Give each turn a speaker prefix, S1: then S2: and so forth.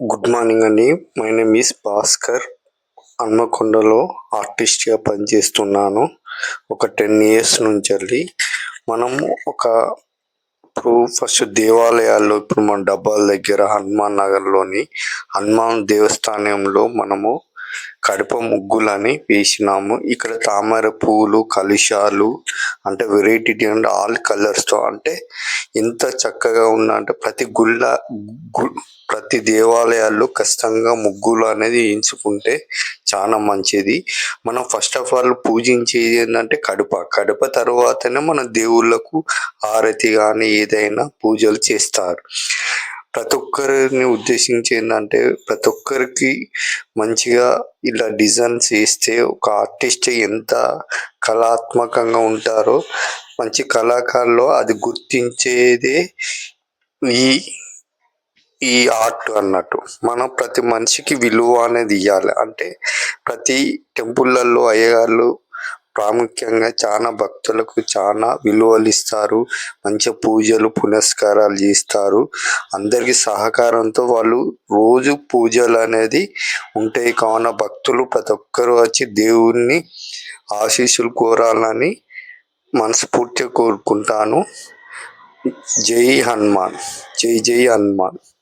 S1: Good morning అండి. My name is Bhaskar హన్మకొండలో ఆర్టిస్ట్గా పనిచేస్తున్నాను. ఒక టెన్ ఇయర్స్ నుంచి వెళ్ళి మనము ఒక ఇప్పుడు ఫస్ట్ దేవాలయాల్లో ఇప్పుడు మన డబ్బాల దగ్గర హనుమాన్ నగర్లోని హనుమాన్ దేవస్థానంలో మనము కడప ముగ్గులని వేసినాము. ఇక్కడ తామర పూలు కలుషాలు అంటే వెరైటీ అండ్ ఆల్ కలర్స్తో అంటే ఎంత చక్కగా ఉన్న అంటే ప్రతి గుళ్ళ గు ప్రతి దేవాలయాల్లో ఖచ్చితంగా ముగ్గులు అనేది వేయించుకుంటే చాలా మంచిది. మనం ఫస్ట్ ఆఫ్ ఆల్ పూజించేది ఏంటంటే కడప. కడప తర్వాతనే మన దేవుళ్ళకు హారతి కానీ ఏదైనా పూజలు చేస్తారు. ప్రతి ఒక్కరిని ఉద్దేశించి ఏంటంటే ప్రతి ఒక్కరికి మంచిగా ఇలా డిజైన్స్ వేస్తే ఒక ఆర్టిస్ట్ ఎంత కళాత్మకంగా ఉంటారో మంచి కళాకారులు అది గుర్తించేదే ఈ ఈ ఆర్ట్ అన్నట్టు. మనం ప్రతి మనిషికి విలువ అనేది ఇవ్వాలి అంటే ప్రతి టెంపుల్లలో అయ్యగారు ప్రాముఖ్యంగా చాలా భక్తులకు చాలా విలువలు ఇస్తారు. మంచి పూజలు పునస్కారాలు చేస్తారు. అందరికి సహకారంతో వాళ్ళు రోజు పూజలు అనేది ఉంటాయి. కావున భక్తులు ప్రతి ఒక్కరు వచ్చి దేవుణ్ణి ఆశీస్సులు కోరాలని మనస్ఫూర్తిగా కోరుకుంటాను. జై హనుమాన్. జై జై హనుమాన్.